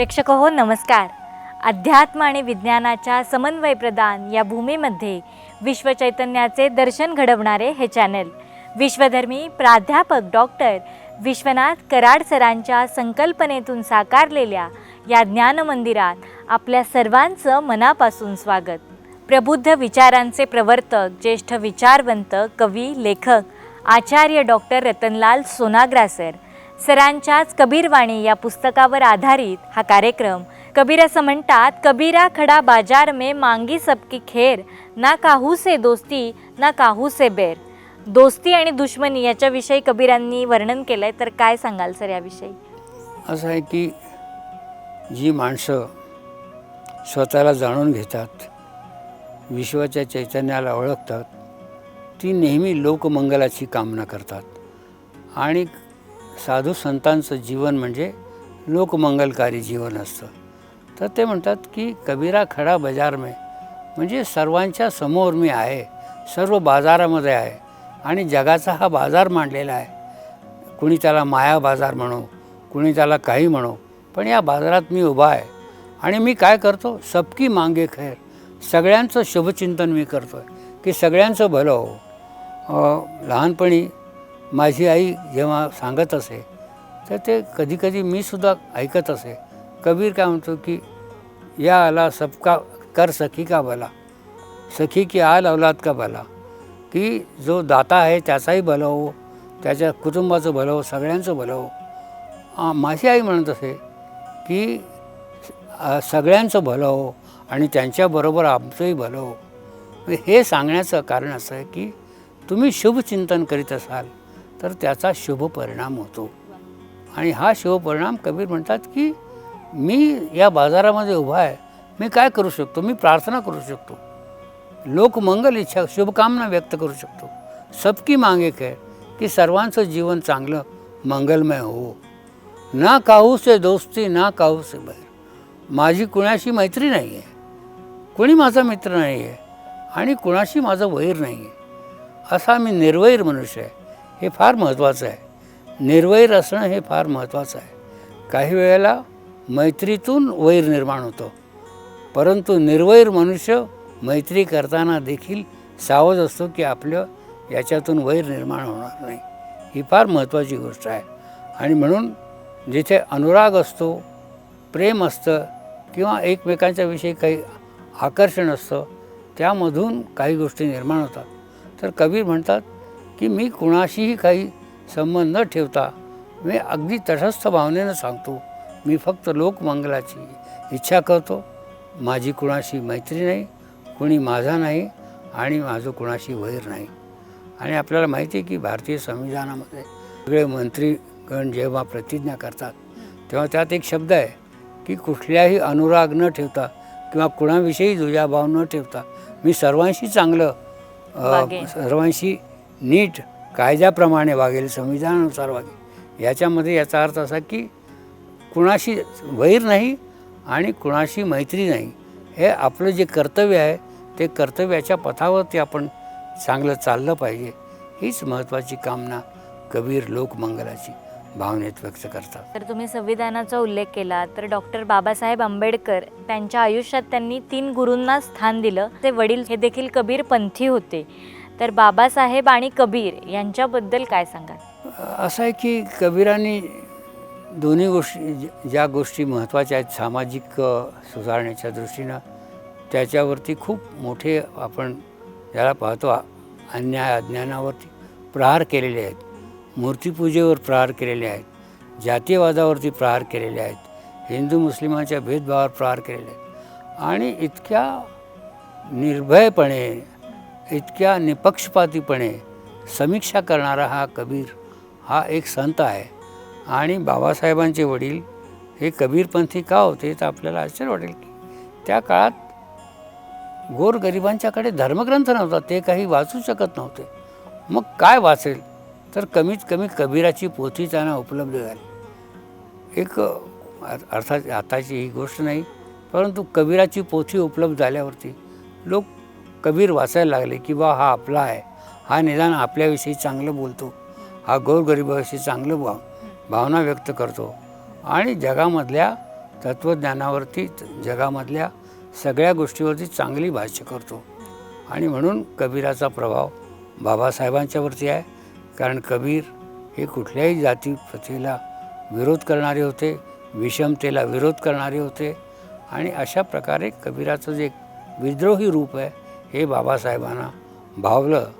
प्रेक्षक हो नमस्कार. अध्यात्म आणि विज्ञानाच्या समन्वय प्रदान या भूमीमध्ये विश्वचैतन्याचे दर्शन घडवणारे हे चॅनल विश्वधर्मी प्राध्यापक डॉक्टर विश्वनाथ कराड सरांच्या संकल्पनेतून साकारलेल्या या ज्ञान मंदिरात आपल्या सर्वांचं मनापासून स्वागत. प्रबुद्ध विचारांचे प्रवर्तक ज्येष्ठ विचारवंत कवी लेखक आचार्य डॉक्टर रतनलाल सोनाग्रा सर सरांच्याच कबीरवाणी या पुस्तकावर आधारित हा कार्यक्रम. कबीर असं म्हणतात कबीरा खडा बाजार में मांगी सबकी खेर ना काहू से दोस्ती ना काहू से बेर. दोस्ती आणि दुश्मनी याच्याविषयी कबीरांनी वर्णन केलं आहे तर काय सांगाल सर याविषयी? असं आहे की जी माणसं स्वतःला जाणून घेतात विश्वाच्या चैतन्याला ओळखतात ती नेहमी लोकमंगलाची कामना करतात. आणि साधू संतांचं जीवन म्हणजे लोकमंगलकारी जीवन असतं. तर ते म्हणतात की कबीरा खडा बाजार में म्हणजे सर्वांच्या समोर मी आहे सर्व बाजारामध्ये आहे आणि जगाचा हा बाजार मांडलेला आहे. कुणी त्याला माया बाजार म्हणो कुणी त्याला काही म्हणो पण या बाजारात मी उभा आहे आणि मी काय करतो? सबकी मांगे खैर. सगळ्यांचं शुभचिंतन मी करतो आहे की सगळ्यांचं भलं हो. लहानपणी माझी आई जेव्हा सांगत असे तर ते कधीकधी मी सुद्धा ऐकत असे. कबीर काय म्हणतो की या आला सबका कर सखी का भला? सखी की आल अवलाद का भला? की जो दाता आहे त्याचाही भलं हो त्याच्या कुटुंबाचं भलं हो सगळ्यांचं भलं हो. माझी आई म्हणत असे की सगळ्यांचं भलं हो आणि त्यांच्याबरोबर आमचंही भलं हो. हे सांगण्याचं कारण असं आहे की तुम्ही शुभचिंतन करीत असाल. तर त्याचा शुभ परिणाम होतो. आणि हा शुभ परिणाम कबीर म्हणतात की मी या बाजारामध्ये उभा आहे मी काय करू शकतो? मी प्रार्थना करू शकतो. लोकमंगल इच्छा शुभकामना व्यक्त करू शकतो. सबकी मागे काय की सर्वांचं जीवन चांगलं मंगलमय हो. ना काहू से दोस्ती ना काहू से बैर माझी कुणाशी मैत्री नाही आहे. कुणी माझा मित्र नाही आहे. आणि कुणाशी माझं वैर नाही आहे. असा मी निर्वैर मनुष्य आहे. हे फार महत्त्वाचं आहे. निर्वैर असणं हे फार महत्त्वाचं आहे. काही वेळेला मैत्रीतून वैर निर्माण होतो. परंतु निर्वैर मनुष्य मैत्री करताना देखील सावध असतो की आपलं याच्यातून वैर निर्माण होणार नाही. ही फार महत्त्वाची गोष्ट आहे. आणि म्हणून जिथे अनुराग असतो प्रेम असतं किंवा एकमेकांच्या विषयी काही आकर्षण असतं त्यामधून काही गोष्टी निर्माण होतात. तर कबीर म्हणतात की मी कुणाशीही काही संबंध न ठेवता मी अगदी तटस्थ भावनेनं सांगतो मी फक्त लोकमंगलाची इच्छा करतो माझी कुणाशी मैत्री नाही कुणी माझा नाही आणि माझं कुणाशी वैर नाही आणि आपल्याला माहिती आहे की भारतीय संविधानामध्ये सगळे मंत्रीगण जेव्हा प्रतिज्ञा करतात तेव्हा त्यात एक शब्द आहे की कुठल्याही अनुराग न ठेवता किंवा कुणाविषयी दुजाभाव न ठेवता मी सर्वांशी चांगलं. सर्वांशी नीट कायद्याप्रमाणे वागेल संविधानानुसार वागेल. याच्यामध्ये याचा अर्थ असा की कुणाशी वैर नाही आणि कुणाशी मैत्री नाही. हे आपलं जे कर्तव्य आहे ते कर्तव्याच्या पथावरती आपण चांगलं चाललं पाहिजे. हीच महत्त्वाची कामना कबीर लोकमंगलाची भावनेत व्यक्त करतात. तर तुम्ही संविधानाचा उल्लेख केला तर डॉक्टर बाबासाहेब आंबेडकर त्यांच्या आयुष्यात त्यांनी तीन गुरूंना स्थान दिलं. ते वडील हे देखील कबीर पंथी होते. तर बाबासाहेब आणि कबीर यांच्याबद्दल काय सांगाल? असं आहे की कबीरांनी दोन्ही गोष्टी ज- ज्या गोष्टी महत्त्वाच्या आहेत सामाजिक सुधारण्याच्या दृष्टीनं त्याच्यावरती खूप मोठे आपण ज्याला पाहतो अन्याय अज्ञानावरती प्रहार केलेले आहेत. मूर्तीपूजेवर प्रहार केलेले आहेत. जातीयवादावरती प्रहार केलेले आहेत. हिंदू मुस्लिमांच्या भेदभावावर प्रहार केलेले आहेत. आणि इतक्या निर्भयपणे इतक्या निपक्षपातीपणे समीक्षा करणारा हा कबीर हा एक संत आहे. आणि बाबासाहेबांचे वडील हे कबीरपंथी का होते तर आपल्याला आश्चर्य वाटेल की त्या काळात गोरगरिबांच्याकडे धर्मग्रंथ नव्हता ते काही वाचू शकत नव्हते. मग काय वाचेल? तर कमीत कमी कबीराची पोथी त्यांना उपलब्ध झाली. एक अर्थात आताची ही गोष्ट नाही परंतु कबीराची पोथी उपलब्ध झाल्यावरती लोक कबीर वाचायला लागले की बा हा आपला आहे. हा निदान आपल्याविषयी चांगलं बोलतो. हा गोरगरिबाविषयी चांगलं भाव भावना व्यक्त करतो. आणि जगामधल्या तत्त्वज्ञानावरती जगामधल्या सगळ्या गोष्टीवरती चांगली भाष्य करतो. आणि म्हणून कबीराचा प्रभाव बाबासाहेबांच्यावरती आहे. कारण कबीर हे कुठल्याही जातीप्रथेला विरोध करणारे होते विषमतेला विरोध करणारे होते. आणि अशा प्रकारे कबीराचं जे विद्रोही रूप आहे हे बाबासाहेबांना भावलं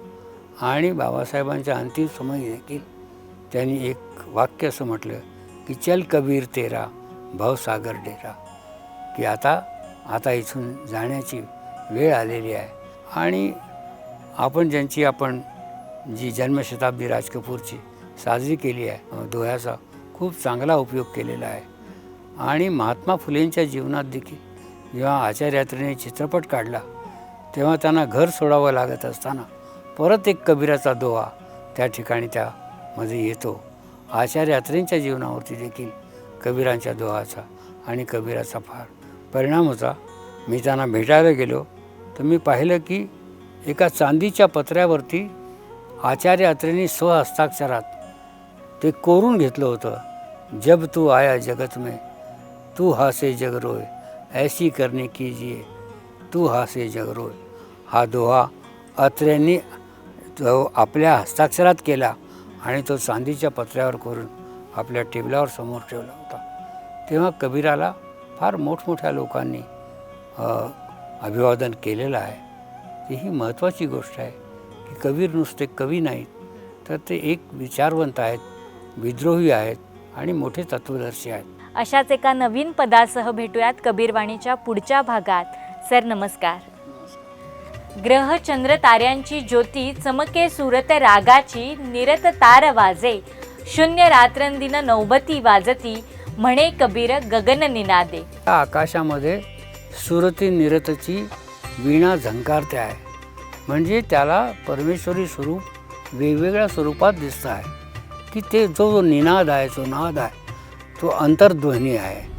आणि बाबासाहेबांच्या अंतिम समयी देखील त्यांनी एक वाक्य असं म्हटलं की चल कबीर तेरा भवसागर डेरा. की आता आता इथून जाण्याची वेळ आलेली आहे. आणि आपण ज्यांची आपण जी जन्मशताब्दी राज कपूरची साजरी केली आहे दोह्याचा खूप चांगला उपयोग केलेला आहे. आणि महात्मा फुलेंच्या जीवनात देखील जेव्हा आचार्यात्रेने चित्रपट काढला तेव्हा त्यांना घर सोडावं लागत असताना परत एक कबीराचा दोहा त्या ठिकाणी त्यामध्ये येतो. आचार्य अत्रेंच्या जीवनावरती देखील कबीरांच्या दोहाचा आणि कबीराचा फार परिणाम होता. मी त्यांना भेटायला गेलो. तर मी पाहिलं की एका चांदीच्या पत्र्यावरती आचार्य अत्रेंनी स्वहस्ताक्षरात ते कोरून घेतलं होतं. जब तू आया जगत में तू हासे जग रोय ऐसी करणे कीजिये तू हसे जगरोय हा दोहा अत्र्यांनी तो आपल्या हस्ताक्षरात केला आणि तो चांदीच्या पत्र्यावर करून आपल्या टेबलावर समोर ठेवला होता. तेव्हा कबीराला फार मोठमोठ्या लोकांनी अभिवादन केलेलं आहे. ती ही महत्त्वाची गोष्ट आहे की कबीर नुसते कवी नाहीत तर ते एक विचारवंत आहेत विद्रोही आहेत आणि मोठे तत्वदर्शी आहेत. अशाच एका नवीन पदासह भेटूयात कबीरवाणीच्या पुढच्या भागात. सर नमस्कार. ग्रह चंद्र ताऱ्यांची ज्योती चमके सुरत रागाची निरत तार वाजे शून्य रात्रंदिन नौबती वाजती म्हणे कबीर गगन निनादे. आकाशामध्ये सुरती निरतची वीणा झंकारते आहे. म्हणजे त्याला परमेश्वरी स्वरूप वेगवेगळ्या स्वरूपात दिसतं आहे. की ते जो जो निनाद आहे जो नाद आहे तो अंतर्ध्वनी आहे.